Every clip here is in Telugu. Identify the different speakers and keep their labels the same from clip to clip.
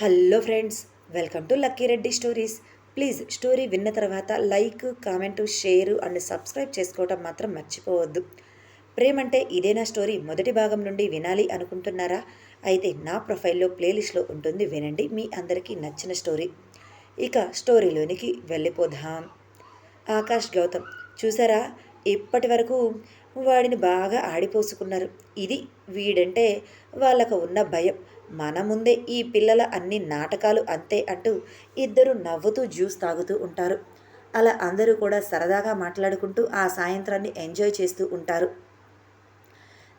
Speaker 1: Hello friends welcome to Lucky Reddy stories. Please story విన్న తర్వాత like comment share and subscribe చేసుకోవటం మాత్రం మర్చిపోవద్దు. ప్రేమంటే ఇదేనా స్టోరీ మొదటి భాగం నుండి వినాలి అనుకుంటున్నారా? అయితే నా ప్రొఫైల్లో ప్లేలిస్ట్లో ఉంటుంది వినండి మీ అందరికీ నచ్చిన స్టోరీ. ఇక స్టోరీలోనికి వెళ్ళిపోదాం. ఆకాష్ గౌతమ్ చూసారా? ఇప్పటి వరకు వాడిని బాగా ఆడిపోసుకున్నారు. ఇది వీడంటే వాళ్ళకు ఉన్న భయం. మన ముందే ఈ పిల్లల అన్ని నాటకాలు అంతే అంటూ ఇద్దరు నవ్వుతూ జ్యూస్ తాగుతూ ఉంటారు. అలా అందరూ కూడా సరదాగా మాట్లాడుకుంటూ ఆ సాయంత్రాన్ని ఎంజాయ్ చేస్తూ ఉంటారు.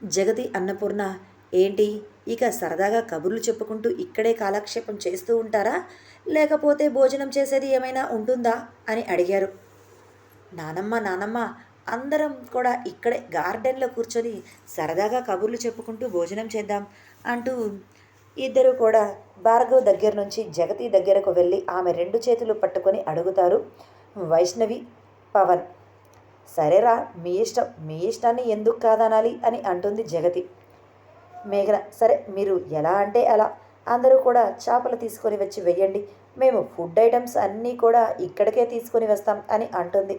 Speaker 1: జగతి అన్నపూర్ణ ఏంటి ఇక సరదాగా కబుర్లు చెప్పుకుంటూ ఇక్కడే కాలక్షేపం చేస్తూ ఉంటారా? లేకపోతే భోజనం చేసేది ఏమైనా ఉంటుందా? అని అడిగారు. నానమ్మ నానమ్మ అందరం కూడా ఇక్కడే గార్డెన్లో కూర్చొని సరదాగా కబుర్లు చెప్పుకుంటూ భోజనం చేద్దాం అంటూ ఇద్దరు కూడా భార్గవ్ దగ్గర నుంచి జగతి దగ్గరకు వెళ్ళి ఆమె రెండు చేతులు పట్టుకొని అడుగుతారు వైష్ణవి పవన్ సరేరా మీ ఇష్టం మీ ఇష్టాన్ని ఎందుకు కాదనాలి? అని అంటుంది జగతి. మేఘన సరే మీరు ఎలా అంటే అలా. అందరూ కూడా చేపలు తీసుకొని వచ్చి వెయ్యండి. మేము ఫుడ్ ఐటమ్స్ అన్నీ కూడా ఇక్కడికే తీసుకొని వస్తాం అని అంటుంది.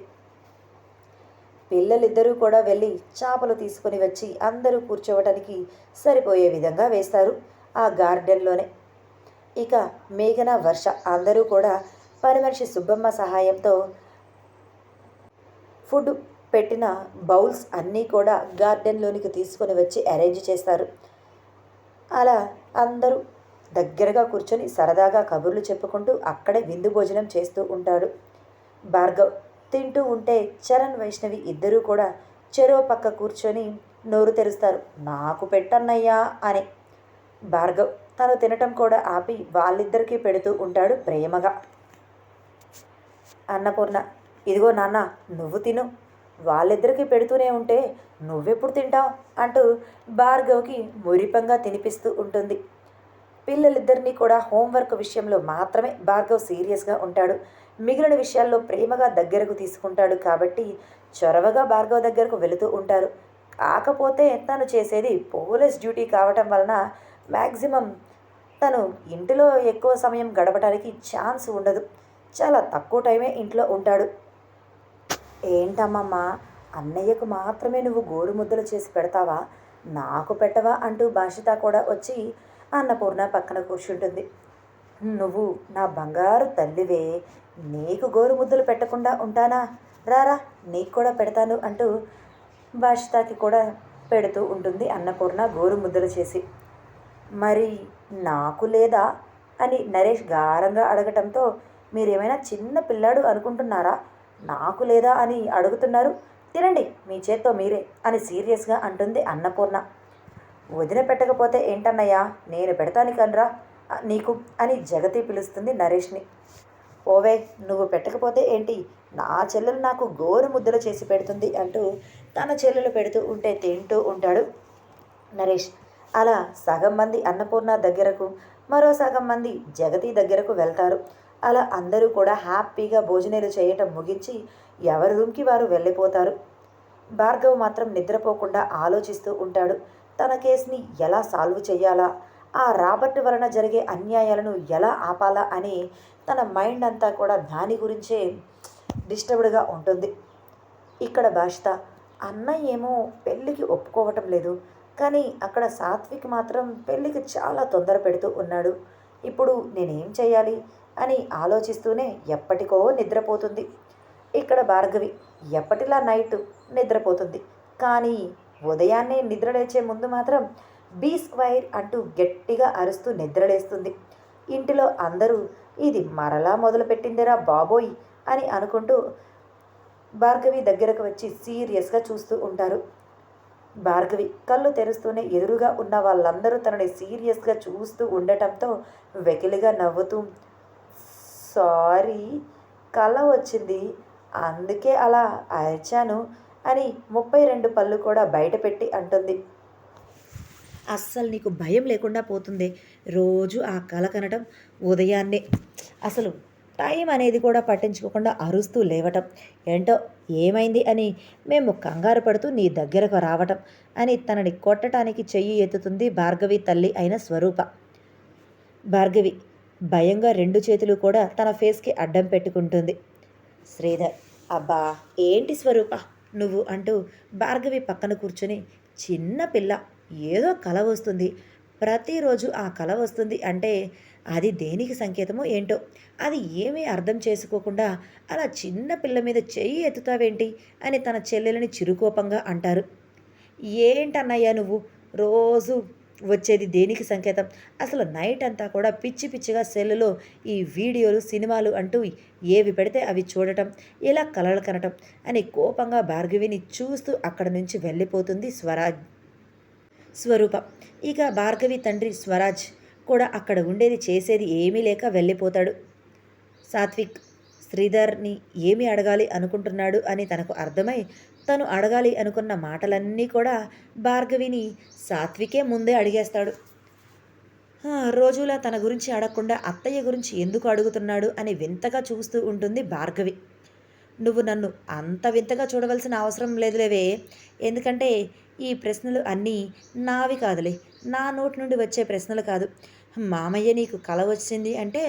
Speaker 1: పిల్లలిద్దరూ కూడా వెళ్ళి చేపలు తీసుకొని వచ్చి అందరూ కూర్చోవటానికి సరిపోయే విధంగా వేస్తారు. ఆ గార్డెన్లోనే. ఇక మేఘన వర్ష అందరూ కూడా పనిమనిషి సుబ్బమ్మ సహాయంతో ఫుడ్ పెట్టిన బౌల్స్ అన్నీ కూడా గార్డెన్లోనికి తీసుకొని వచ్చి అరేంజ్ చేస్తారు. అలా అందరూ దగ్గరగా కూర్చొని సరదాగా కబుర్లు చెప్పుకుంటూ అక్కడే విందు భోజనం చేస్తూ ఉంటాడు భార్గవ్ తింటూ ఉంటే చరణ్ వైష్ణవి ఇద్దరూ కూడా చెరో పక్క కూర్చొని నోరు తెరుస్తారు. నాకు పెట్టన్నయ్యా అని. భార్గవ్ తను తినటం కూడా ఆపి వాళ్ళిద్దరికీ పెడుతూ ఉంటాడు ప్రేమగా. అన్నపూర్ణ ఇదిగో నాన్న నువ్వు తిను. వాళ్ళిద్దరికీ పెడుతూనే ఉంటే నువ్వెప్పుడు తింటావు? అంటూ భార్గవ్కి మురిపంగా తినిపిస్తూ ఉంటుంది. పిల్లలిద్దరినీ కూడా హోంవర్క్ విషయంలో మాత్రమే భార్గవ్ సీరియస్గా ఉంటాడు. మిగిలిన విషయాల్లో ప్రేమగా దగ్గరకు తీసుకుంటాడు కాబట్టి చొరవగా భార్గవ్ దగ్గరకు వెళుతూ ఉంటారు. కాకపోతే తను చేసేది పోలీస్ డ్యూటీ కావటం వలన మ్యాక్సిమం తను ఇంటిలో ఎక్కువ సమయం గడపడానికి ఛాన్స్ ఉండదు. చాలా తక్కువ టైమే ఇంట్లో ఉంటాడు. ఏంటమ్మమ్మా అన్నయ్యకు మాత్రమే నువ్వు గోరు ముద్దలు చేసి పెడతావా? నాకు పెట్టవా అంటూ భాషిత కూడా వచ్చి అన్నపూర్ణ పక్కన కూర్చుంటుంది. నువ్వు నా బంగారు తల్లివే నీకు గోరు ముద్దలు పెట్టకుండా ఉంటానా? రారా నీకు కూడా పెడతాను అంటూ భాషితాకి కూడా పెడుతూ ఉంటుంది అన్నపూర్ణ గోరు ముద్దలు చేసి. మరి నాకు లేదా? అని నరేష్ గారంగా అడగటంతో మీరేమైనా చిన్న పిల్లాడు అనుకుంటున్నారా? నాకు లేదా? అని అడుగుతున్నారు. తినండి మీ చేత్తో మీరే అని సీరియస్గా అంటుంది అన్నపూర్ణ. వదిన పెట్టకపోతే ఏంటన్నయ్యా? నేను పెడతాను కనరా నీకు అని జగతి పిలుస్తుంది నరేష్ని. ఓవే నువ్వు పెట్టకపోతే ఏంటి? నా చెల్లెలు నాకు గోరు ముద్దలు చేసి పెడుతుంది అంటూ తన చెల్లెలు పెడుతూ ఉంటే తింటూ ఉంటాడు నరేష్. అలా సగం మంది అన్నపూర్ణ దగ్గరకు మరో సగం మంది జగతి దగ్గరకు వెళ్తారు. అలా అందరూ కూడా హ్యాపీగా భోజనాలు చేయటం ముగించి ఎవరి రూమ్కి వారు వెళ్ళిపోతారు. భార్గవ్ మాత్రం నిద్రపోకుండా ఆలోచిస్తూ ఉంటాడు తన కేసుని ఎలా సాల్వ్ చేయాలా ఆ రాబర్ట్ వలన జరిగే అన్యాయాలను ఎలా ఆపాలా అని తన మైండ్ అంతా కూడా దాని గురించే డిస్టర్బ్డ్గా ఉంటుంది. ఇక్కడ భాషిత అన్న ఏమో పెళ్ళికి ఒప్పుకోవటం లేదు కానీ అక్కడ సాత్విక్ మాత్రం పెళ్ళికి చాలా తొందర పెడుతూ ఉన్నాడు. ఇప్పుడు నేనేం చేయాలి అని ఆలోచిస్తూనే ఎప్పటికో నిద్రపోతుంది. ఇక్కడ భార్గవి ఎప్పటిలా నైట్ నిద్రపోతుంది. కానీ ఉదయాన్నే నిద్రలేచే ముందు మాత్రం బీ స్క్వైర్ అంటూ గట్టిగా అరుస్తూ నిద్రలేస్తుంది. ఇంటిలో అందరూ ఇది మరలా మొదలుపెట్టిందిరా బాబోయ్ అని అనుకుంటూ భార్గవి దగ్గరకు వచ్చి సీరియస్గా చూస్తూ ఉంటారు. భార్గవి కళ్ళు తెరుస్తూనే ఎదురుగా ఉన్న వాళ్ళందరూ తనని సీరియస్గా చూస్తూ ఉండటంతో వెకిలిగా నవ్వుతూ సారీ కళ వచ్చింది. అందుకే అలా అరిచాను అని ముప్పై రెండు పళ్ళు కూడా బయటపెట్టి అంటుంది. అస్సలు నీకు భయం లేకుండా పోతుంది. రోజు ఆ కళ కనటం ఉదయాన్నే. అసలు టైం అనేది కూడా పట్టించుకోకుండా అరుస్తూ లేవటం. ఏంటో ఏమైంది అని మేము కంగారు పడుతూ నీ దగ్గరకు రావటం అని తనని కొట్టడానికి చెయ్యి ఎత్తుతుంది భార్గవి తల్లి అయిన స్వరూప. భార్గవి భయంగా రెండు చేతులు కూడా తన ఫేస్కి అడ్డం పెట్టుకుంటుంది. శ్రీధర్ అబ్బా ఏంటి స్వరూప? నువ్వు అంటూ భార్గవి పక్కన కూర్చొని చిన్న పిల్ల ఏదో కల వస్తుంది. ప్రతిరోజు ఆ కళ వస్తుంది. అంటే అది దేనికి సంకేతమో ఏంటో. అది ఏమీ అర్థం చేసుకోకుండా అలా చిన్న పిల్ల మీద చెయ్యి ఎత్తుతావేంటి అని తన చెల్లెలని చిరుకోపంగా అంటారు. ఏంటన్నయ్యా నువ్వు? రోజు వచ్చేది దేనికి సంకేతం? అసలు నైట్ అంతా కూడా పిచ్చి పిచ్చిగా సెల్లులో ఈ వీడియోలు సినిమాలు అంటూ ఏవి పెడితే అవి చూడటం ఇలా కలలు కనటం అని కోపంగా భార్గవిని చూస్తూ అక్కడ నుంచి వెళ్ళిపోతుంది స్వరాజ్. స్వరూప. ఇక భార్గవి తండ్రి స్వరాజ్ కూడా అక్కడ ఉండేది చేసేది ఏమీ లేక వెళ్ళిపోతాడు. సాత్విక్ శ్రీధర్ని ఏమి అడగాలి అనుకుంటున్నాడు అని తనకు అర్థమై తను అడగాలి అనుకున్న మాటలన్నీ కూడా భార్గవిని సాత్వికే ముందే అడిగేస్తాడు. రోజులా తన గురించి అడగకుండా అత్తయ్య గురించి ఎందుకు అడుగుతున్నాడు? అని వింతగా చూస్తూ ఉంటుంది భార్గవి. నువ్వు నన్ను అంత వింతగా చూడవలసిన అవసరం లేదులేవే. ఎందుకంటే ఈ ప్రశ్నలు అన్నీ నావి కాదులే. నా నోటి నుండి వచ్చే ప్రశ్నలు కాదు. మామయ్య నీకు కళ వచ్చింది అంటే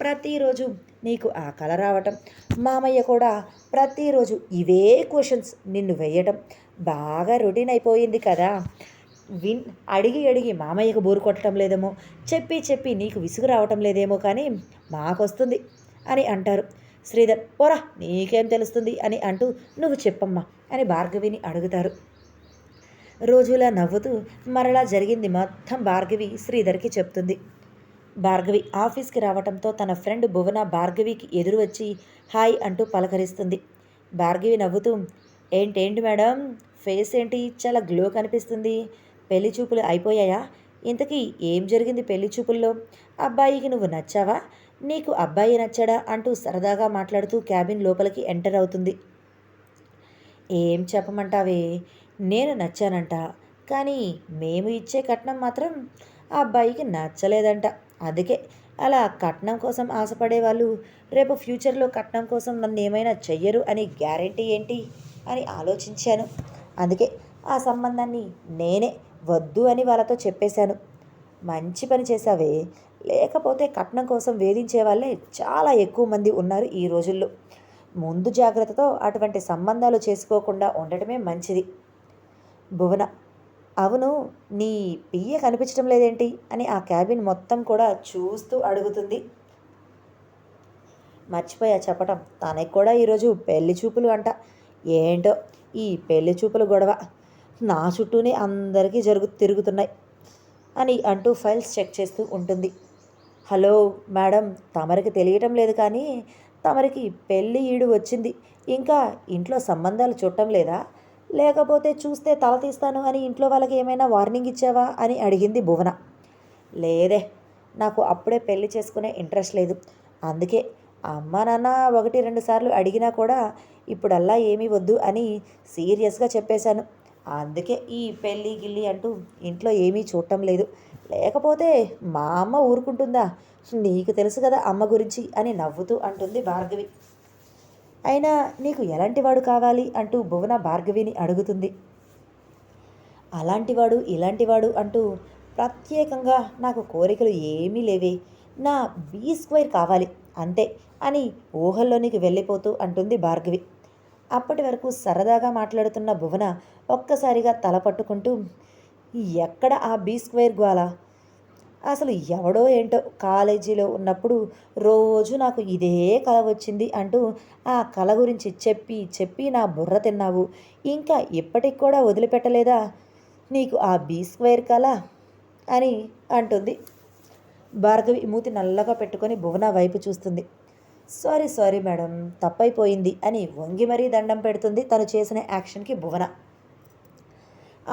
Speaker 1: ప్రతిరోజు నీకు ఆ కళ రావటం. మామయ్య కూడా ప్రతిరోజు ఇవే క్వశ్చన్స్ నిన్ను వేయటం. బాగా రొటీన్ అయిపోయింది కదా. విన్ అడిగి అడిగి మామయ్యకు బోరు కొట్టడం లేదేమో. చెప్పి చెప్పి నీకు విసుగు రావటం లేదేమో కానీ మాకొస్తుంది అని అంటారు. శ్రీధర్ పోరా నీకేం తెలుస్తుంది అని అంటూ నువ్వు చెప్పమ్మా అని భార్గవిని అడుగుతారు. రోజులా నవ్వుతూ మరలా జరిగింది మొత్తం భార్గవి శ్రీధర్కి చెప్తుంది. భార్గవి ఆఫీస్కి రావటంతో తన ఫ్రెండ్ భువన భార్గవికి ఎదురు వచ్చి హాయ్ అంటూ పలకరిస్తుంది. భార్గవి నవ్వుతూ ఏంటేంటి మేడం? ఫేస్ ఏంటి? చాలా గ్లో కనిపిస్తుంది. పెళ్ళి చూపులు అయిపోయాయా? ఇంతకీ ఏం జరిగింది పెళ్ళి చూపుల్లో? అబ్బాయికి నువ్వు నచ్చావా? నీకు అబ్బాయి నచ్చాడా? అంటూ సరదాగా మాట్లాడుతూ క్యాబిన్ లోపలికి ఎంటర్ అవుతుంది. ఏం చెప్పమంటావే? నేను నచ్చానంట. కానీ మేము ఇచ్చే కట్నం మాత్రం ఆ అబ్బాయికి నచ్చలేదంట. అందుకే అలా కట్నం కోసం ఆశపడే వాళ్ళు రేపు ఫ్యూచర్లో కట్నం కోసం నన్ను ఏమైనా చెయ్యరు అని గ్యారంటీ ఏంటి అని ఆలోచించాను. అందుకే ఆ సంబంధాన్ని నేనే వద్దు అని వాళ్ళతో చెప్పేశాను. మంచి పని చేశావే. లేకపోతే కట్నం కోసం వేధించే వాళ్ళే చాలా ఎక్కువ మంది ఉన్నారు ఈ రోజుల్లో. ముందు జాగ్రత్తతో అటువంటి సంబంధాలు చేసుకోకుండా ఉండటమే మంచిది. భువన అవును నీ పియ్య కనిపించడం లేదేంటి? అని ఆ క్యాబిన్ మొత్తం కూడా చూస్తూ అడుగుతుంది. మర్చిపోయా చెప్పటం. తనకి కూడా ఈరోజు పెళ్ళి చూపులు అంట. ఏంటో ఈ పెళ్ళి చూపుల గొడవ. నా చుట్టూనే అందరికీ జరుగు తిరుగుతున్నాయి అని అంటూ ఫైల్స్ చెక్ చేస్తూ ఉంటుంది. హలో మేడం తమరికి తెలియటం లేదు కానీ తమరికి పెళ్ళి ఈడు వచ్చింది. ఇంకా ఇంట్లో సంబంధాలు చూడటం లేదా? లేకపోతే చూస్తే తల తీస్తాను అని ఇంట్లో వాళ్ళకి ఏమైనా వార్నింగ్ ఇచ్చావా అని అడిగింది భువన. లేదే నాకు అప్పుడే పెళ్ళి చేసుకునే ఇంట్రెస్ట్ లేదు. అందుకే అమ్మ నాన్న ఒకటి రెండు సార్లు అడిగినా కూడా ఇప్పుడల్లా ఏమీ వద్దు అని సీరియస్గా చెప్పేశాను. అందుకే ఈ పెళ్ళి గిల్లి అంటూ ఇంట్లో ఏమీ చూడటం లేదు. లేకపోతే మా అమ్మ ఊరుకుంటుందా? నీకు తెలుసు కదా అమ్మ గురించి అని నవ్వుతూ అంటుంది భార్గవి. అయినా నీకు ఎలాంటి వాడు కావాలి అంటూ భువన భార్గవిని అడుగుతుంది. అలాంటివాడు ఇలాంటివాడు అంటూ ప్రత్యేకంగా నాకు కోరికలు ఏమీ లేవే. నా బీ స్క్వేర్ కావాలి అంతే అని ఊహల్లోనికి వెళ్ళిపోతూ అంటుంది భార్గవి. అప్పటి వరకు సరదాగా మాట్లాడుతున్న భువన ఒక్కసారిగా తల పట్టుకుంటూ ఎక్కడ ఆ బీ స్క్వేర్ గ్వాలా? అసలు ఎవడో ఏంటో కాలేజీలో ఉన్నప్పుడు రోజు నాకు ఇదే కల వచ్చింది అంటూ ఆ కల గురించి చెప్పి చెప్పి నా బుర్ర తిన్నావు. ఇంకా ఇప్పటికి కూడా వదిలిపెట్టలేదా? నీకు ఆ బీ స్క్వేర్ కళ అని అంటుంది. భార్గవి మూతి నల్లగా పెట్టుకొని భువన వైపు చూస్తుంది. సారీ సారీ మేడం తప్పైపోయింది అని వంగి మరీ దండం పెడుతుంది తను చేసిన యాక్షన్కి భువన.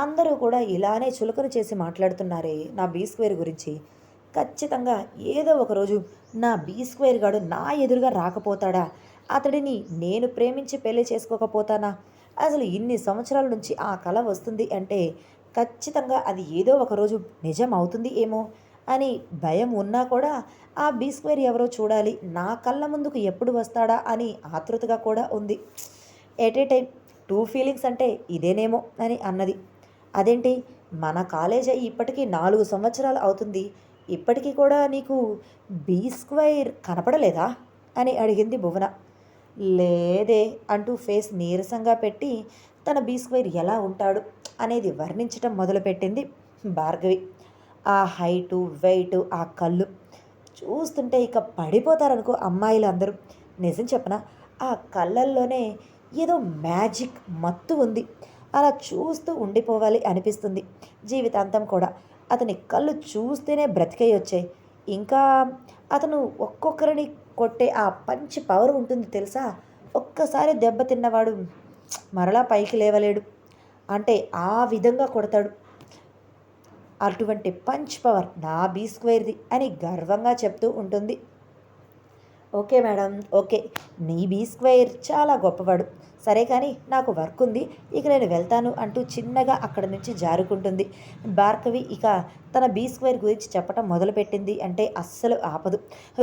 Speaker 1: అందరూ కూడా ఇలానే చులకన చేసి మాట్లాడుతున్నారే నా బీ స్క్వేర్ గురించి. ఖచ్చితంగా ఏదో ఒకరోజు నా బీ స్క్వేర్ గాడు నా ఎదురుగా రాకపోతాడా? అతడిని నేను ప్రేమించి పెళ్ళి చేసుకోకపోతానా? అసలు ఇన్ని సంవత్సరాల నుంచి ఆ కళ వస్తుంది అంటే ఖచ్చితంగా అది ఏదో ఒకరోజు నిజం అవుతుంది ఏమో అని భయం ఉన్నా కూడా ఆ బీ స్క్వేర్ ఎవరో చూడాలి నా కళ్ళ ముందుకు ఎప్పుడు వస్తాడా అని ఆతృతగా కూడా ఉంది. At a time two feelings అంటే ఇదేనేమో అని అన్నది. అదేంటి? మన కాలేజ్ అయ్యి ఇప్పటికీ నాలుగు సంవత్సరాలు అవుతుంది. ఇప్పటికీ కూడా నీకు బీ స్క్వైర్ కనపడలేదా? అని అడిగింది భువన. లేదే అంటూ ఫేస్ నీరసంగా పెట్టి తన బీ స్క్వైర్ ఎలా ఉంటాడు అనేది వర్ణించటం మొదలుపెట్టింది భార్గవి. ఆ హైటు వెయిట్ ఆ కళ్ళు చూస్తుంటే ఇక పడిపోతారనుకో అమ్మాయిలు అందరూ నిజం చెప్పనా? ఆ కళ్ళల్లోనే ఏదో మ్యాజిక్ మత్తు ఉంది. అలా చూస్తూ ఉండిపోవాలి అనిపిస్తుంది. జీవితాంతం కూడా. అతని కళ్ళు చూస్తేనే బ్రతికై వచ్చాయి. ఇంకా అతను ఒక్కొక్కరిని కొట్టే ఆ పంచి పవర్ ఉంటుంది తెలుసా? ఒక్కసారి దెబ్బతిన్నవాడు మరలా పైకి లేవలేడు. అంటే ఆ విధంగా కొడతాడు. అటువంటి పంచ్ పవర్ నా బీ స్క్వేర్ది అని గర్వంగా చెప్తూ ఉంటుంది. Okay madam okay. నీ బీ స్క్వేర్ చాలా గొప్పవాడు. సరే కానీ నాకు వర్క్ ఉంది ఇక నేను వెళ్తాను అంటూ చిన్నగా అక్కడ నుంచి జారుకుంటుంది. భార్గవి ఇక తన బీ స్క్వేర్ గురించి చెప్పటం మొదలుపెట్టింది అంటే అస్సలు ఆపదు.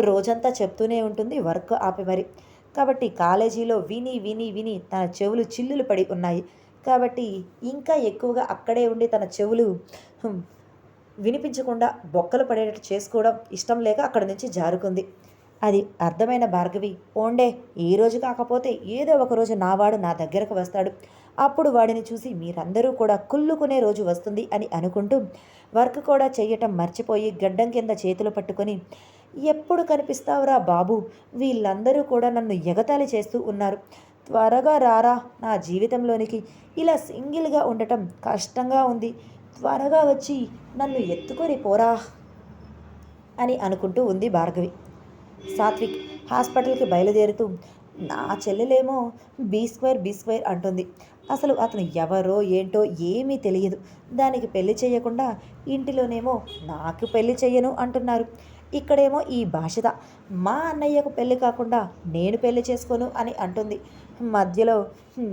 Speaker 1: రోజంతా చెప్తూనే ఉంటుంది వర్క్ ఆపి మరి. కాబట్టి కాలేజీలో విని విని విని తన చెవులు చిల్లులు పడి ఉన్నాయి. కాబట్టి ఇంకా ఎక్కువగా అక్కడే ఉండి తన చెవులు వినిపించకుండా బొక్కలు పడేటట్టు చేసుకోవడం ఇష్టం లేక అక్కడి నుంచి జారుకుంది. అది అర్థమైన భార్గవి. పోండే ఈ రోజు కాకపోతే ఏదో ఒక రోజు నావాడు నా దగ్గరకు వస్తాడు. అప్పుడు వాడిని చూసి మీరందరూ కూడా కుల్లుకునే రోజు వస్తుంది అని అనుకుంటూ వర్క్ కూడా చేయటం మర్చిపోయి గడ్డం కింద చేతులు పట్టుకొని ఎప్పుడు కనిపిస్తావురా బాబు? వీళ్ళందరూ కూడా నన్ను ఎగతాళి చేస్తూ ఉన్నారు. త్వరగా రారా నా జీవితంలోనికి. ఇలా సింగిల్గా ఉండటం కష్టంగా ఉంది. త్వరగా వచ్చి నన్ను ఎత్తుకొని పోరా అని అనుకుంటూ ఉంది భార్గవి. సాత్విక్ హాస్పిటల్కి బయలుదేరుతూ నా చెల్లెలేమో బీ స్క్వేర్ బీ స్క్వేర్ అంటుంది. అసలు అతను ఎవరో ఏంటో ఏమీ తెలియదు. దానికి పెళ్ళి చేయకుండా ఇంటిలోనేమో నాకు పెళ్ళి చేయను అంటున్నారు. ఇక్కడేమో ఈ భాషత మా అన్నయ్యకు పెళ్ళి కాకుండా నేను పెళ్ళి చేసుకోను అని అంటుంది. మధ్యలో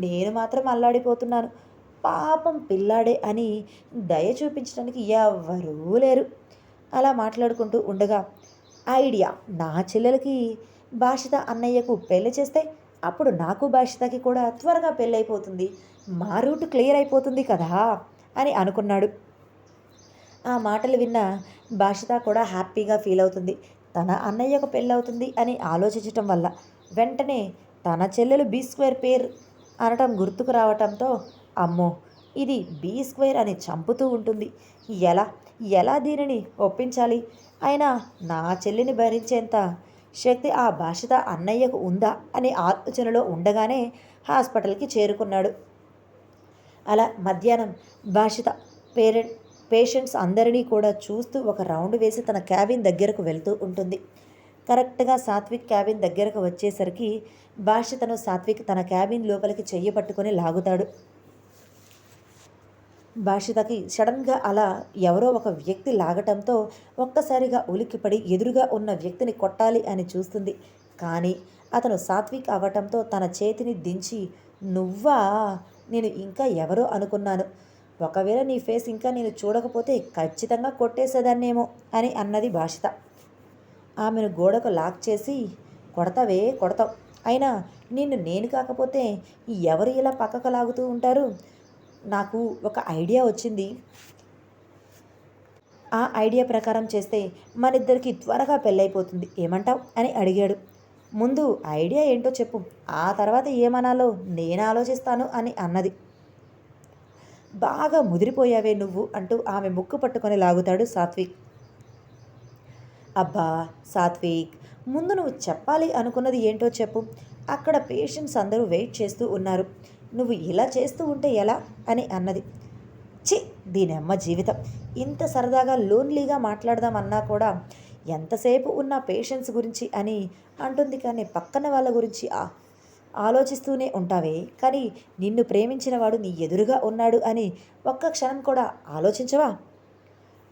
Speaker 1: నేను మాత్రం అల్లాడిపోతున్నాను. పాపం పిల్లాడే అని దయ చూపించడానికి ఎవ్వరూ లేరు అలా మాట్లాడుకుంటూ ఉండగా ఐడియా. నా చెల్లెలకి భాషిత అన్నయ్యకు పెళ్ళి చేస్తే అప్పుడు నాకు భాషితకి కూడా త్వరగా పెళ్ళి అయిపోతుంది మా రూట్ క్లియర్ అయిపోతుంది కదా అని అనుకున్నాడు. ఆ మాటలు విన్న భాషిత కూడా హ్యాపీగా ఫీల్ అవుతుంది. తన అన్నయ్యకు పెళ్ళి అవుతుంది అని ఆలోచించటం వల్ల వెంటనే తన చెల్లెలు బీ స్క్వేర్ పేర్ అనటం గుర్తుకు రావటంతో అమ్మో ఇది బీ స్క్వేర్ అని చంపుతూ ఉంటుంది. ఎలా? ఎలా దీనిని ఒప్పించాలి? అయినా నా చెల్లిని భరించేంత శక్తి ఆ భాషిత అన్నయ్యకు ఉందా అనే ఆలోచనలో ఉండగానే హాస్పిటల్కి చేరుకున్నాడు. అలా మధ్యాహ్నం భాషిత పేరెంట్ పేషెంట్స్ అందరినీ కూడా చూస్తూ ఒక రౌండ్ వేసి తన క్యాబిన్ దగ్గరకు వెళ్తూ ఉంటుంది. కరెక్ట్గా సాత్విక్ క్యాబిన్ దగ్గరకు వచ్చేసరికి భాషితను సాత్విక్ తన క్యాబిన్ లోపలికి చెయ్యి పట్టుకొని లాగుతాడు. భాషితకి సడన్గా అలా ఎవరో ఒక వ్యక్తి లాగటంతో ఒక్కసారిగా ఉలిక్కిపడి ఎదురుగా ఉన్న వ్యక్తిని కొట్టాలి అని చూస్తుంది. కానీ అతను సాత్విక్ అవ్వటంతో తన చేతిని దించి నువ్వా? నేను ఇంకా ఎవరో అనుకున్నాను. ఒకవేళ నీ ఫేస్ ఇంకా నేను చూడకపోతే ఖచ్చితంగా కొట్టేసేదాన్నేమో అని అన్నది భాషిత. ఆమెను గోడకు లాక్ చేసి కొడతావే కొడతావు. అయినా నిన్ను నేను కాకపోతే ఎవరు ఇలా పక్కకు లాగుతూ ఉంటారు? నాకు ఒక ఐడియా వచ్చింది. ఆ ఐడియా ప్రకారం చేస్తే మనిద్దరికి త్వరగా పెళ్ళైపోతుంది. ఏమంటావ్? అని అడిగాడు. ముందు ఐడియా ఏంటో చెప్పు. ఆ తర్వాత ఏమనాలో నేను ఆలోచిస్తాను అని అన్నది. బాగా ముదిరిపోయావే నువ్వు అంటూ ఆమె ముక్కు పట్టుకొని లాగుతాడు సాత్విక్. అబ్బా సాత్విక్ ముందు నువ్వు చెప్పాలి అనుకున్నది ఏంటో చెప్పు. అక్కడ పేషెంట్స్ అందరూ వెయిట్ చేస్తూ ఉన్నారు. నువ్వు ఇలా చేస్తూ ఉంటే ఎలా? అని అన్నది. చి దీని అమ్మ జీవితం. ఇంత సరదాగా లోన్లీగా మాట్లాడదామన్నా కూడా ఎంతసేపు ఉన్న పేషెంట్స్ గురించి అని అంటుంది కానీ పక్కన వాళ్ళ గురించి ఆ ఆలోచిస్తూనే ఉంటావే. కానీ నిన్ను ప్రేమించిన వాడు నీ ఎదురుగా ఉన్నాడు అని ఒక్క క్షణం కూడా ఆలోచించవా?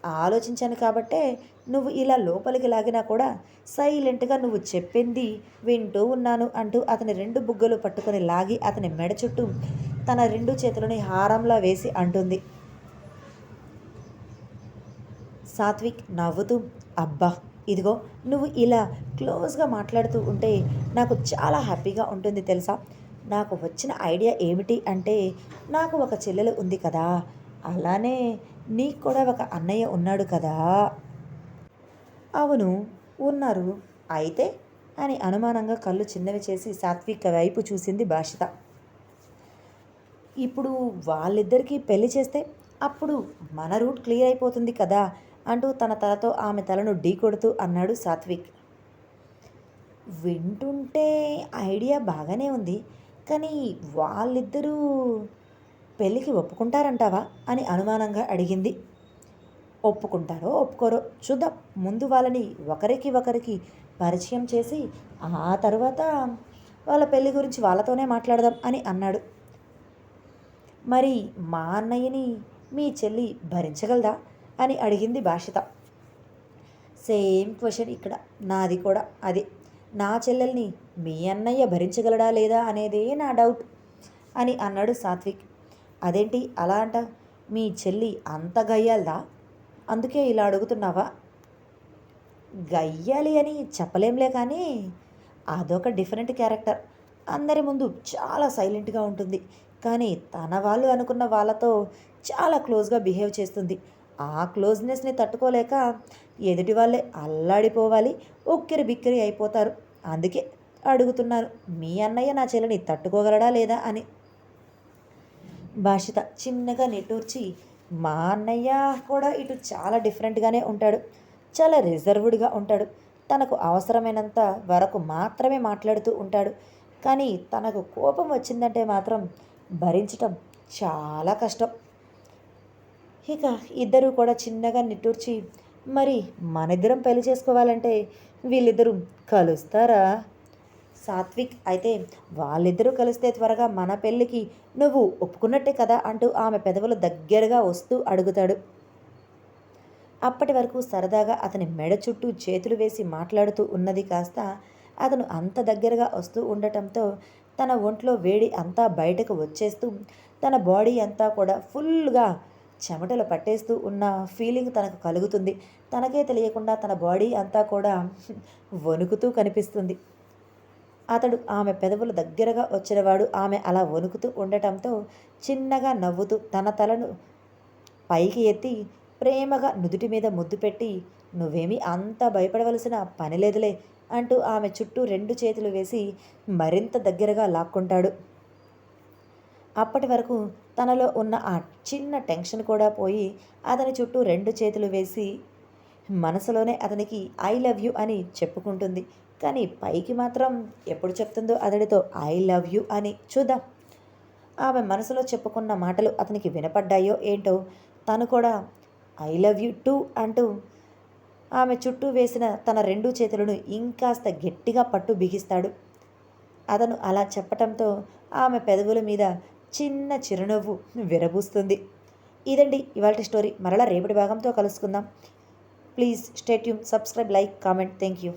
Speaker 1: ఆలోచించాను కాబట్టే నువ్వు ఇలా లోపలికి లాగినా కూడా సైలెంట్గా నువ్వు చెప్పింది వింటూ ఉన్నాను అంటూ అతని రెండు బుగ్గలు పట్టుకొని లాగి అతని మెడ చుట్టూ తన రెండు చేతులని హారంలా వేసి అంటుంది. సాత్విక్ నవ్వుతూ అబ్బా ఇదిగో నువ్వు ఇలా క్లోజ్గా మాట్లాడుతూ ఉంటే నాకు చాలా హ్యాపీగా ఉంటుంది తెలుసా? నాకు వచ్చిన ఐడియా ఏమిటి అంటే నాకు ఒక చెల్లెలు ఉంది కదా అలానే నీకు కూడా ఒక అన్నయ్య ఉన్నాడు కదా? అవును ఉన్నారు. అయితే? అని అనుమానంగా కళ్ళు చిన్నవి చేసి సాత్విక వైపు చూసింది భాషిత. ఇప్పుడు వాళ్ళిద్దరికీ పెళ్ళి చేస్తే అప్పుడు మన రూట్ క్లియర్ అయిపోతుంది కదా? అంటూ తన తలతో ఆమె తలను ఢీ కొడుతూ అన్నాడు సాత్విక్. వింటుంటే ఐడియా బాగానే ఉంది. కానీ వాళ్ళిద్దరూ పెళ్ళికి ఒప్పుకుంటారంటావా? అని అనుమానంగా అడిగింది. ఒప్పుకుంటారో ఒప్పుకోరో చూద్దాం. ముందు వాళ్ళని ఒకరికి ఒకరికి పరిచయం చేసి ఆ తర్వాత వాళ్ళ పెళ్ళి గురించి వాళ్ళతోనే మాట్లాడదాం అని అన్నాడు. మరి మా అన్నయ్యని మీ చెల్లి భరించగలదా? అని అడిగింది భాషిత. సేమ్ క్వశ్చన్ ఇక్కడ. నాది కూడా అది. నా చెల్లెల్ని మీ అన్నయ్య భరించగలడా లేదా అనేదే నా డౌట్ అని అన్నాడు సాత్విక్. అదేంటి అలా అంట? మీ చెల్లి అంత గయ్యాలదా? అందుకే ఇలా అడుగుతున్నావా? గయ్యాలి అని చెప్పలేంలే కానీ అదొక డిఫరెంట్ క్యారెక్టర్. అందరి ముందు చాలా సైలెంట్గా ఉంటుంది. కానీ తన వాళ్ళు అనుకున్న వాళ్ళతో చాలా క్లోజ్గా బిహేవ్ చేస్తుంది. ఆ క్లోజ్నెస్ని తట్టుకోలేక ఎదుటి వాళ్ళే అల్లాడిపోవాలి ఉక్కిరి బిక్కిరి అయిపోతారు. అందుకే అడుగుతున్నాను మీ అన్నయ్య నా చెల్లిని తట్టుకోగలడా లేదా? అని. భాషిత చిన్నగా నిట్టూర్చి మా అన్నయ్య కూడా ఇటు చాలా డిఫరెంట్గానే ఉంటాడు. చాలా రిజర్వ్డ్గా ఉంటాడు. తనకు అవసరమైనంత వరకు మాత్రమే మాట్లాడుతూ ఉంటాడు. కానీ తనకు కోపం వచ్చిందంటే మాత్రం భరించటం చాలా కష్టం. ఇక ఇద్దరు కూడా చిన్నగా నిట్టూర్చి మరి మనిద్దరం పెళ్ళి చేసుకోవాలంటే వీళ్ళిద్దరూ కలుస్తారా? సాత్విక్. అయితే వాళ్ళిద్దరూ కలిస్తే త్వరగా మన పెళ్ళికి నువ్వు ఒప్పుకున్నట్టే కదా అంటూ ఆమె పెదవులు దగ్గరగా వస్తూ అడుగుతాడు. అప్పటి వరకు సరదాగా అతని మెడ చుట్టూ చేతులు వేసి మాట్లాడుతూ ఉన్నది కాస్త అతను అంత దగ్గరగా వస్తూ ఉండటంతో తన ఒంట్లో వేడి అంతా బయటకు వచ్చేస్తూ తన బాడీ అంతా కూడా ఫుల్గా చెమటలు పట్టేస్తూ ఉన్న ఫీలింగ్ తనకు కలుగుతుంది. తనకే తెలియకుండా తన బాడీ అంతా కూడా వణుకుతూ కనిపిస్తుంది. అతడు ఆమె పెదవుల దగ్గరగా వచ్చినవాడు ఆమె అలా వణుకుతూ ఉండటంతో చిన్నగా నవ్వుతూ తన తలను పైకి ఎత్తి ప్రేమగా నుదుటి మీద ముద్దు పెట్టి నువ్వేమీ అంత భయపడవలసిన పని లేదులే అంటూ ఆమె చుట్టూ రెండు చేతులు వేసి మరింత దగ్గరగా లాక్కుంటాడు. అప్పటి వరకు తనలో ఉన్న ఆ చిన్న టెన్షన్ కూడా పోయి అతని చుట్టూ రెండు చేతులు వేసి మనసులోనే అతనికి ఐ లవ్ యూ అని చెప్పుకుంటుంది. కానీ పైకి మాత్రం ఎప్పుడు చెప్తుందో అతడితో ఐ లవ్ యూ అని చూద్దాం. ఆమె మనసులో చెప్పుకున్న మాటలు అతనికి వినపడ్డాయో ఏంటో తను కూడా ఐ లవ్ యూ టూ అంటూ ఆమె చుట్టూ వేసిన తన రెండు చేతులను ఇంకాస్త గట్టిగా పట్టు బిగిస్తాడు. అతను అలా చెప్పటంతో ఆమె పెదవుల మీద చిన్న చిరునవ్వు విరబూస్తుంది. ఇదండి ఇవాళ స్టోరీ. మరలా రేపటి భాగంతో కలుసుకుందాం. Please stay tuned subscribe like comment. Thank you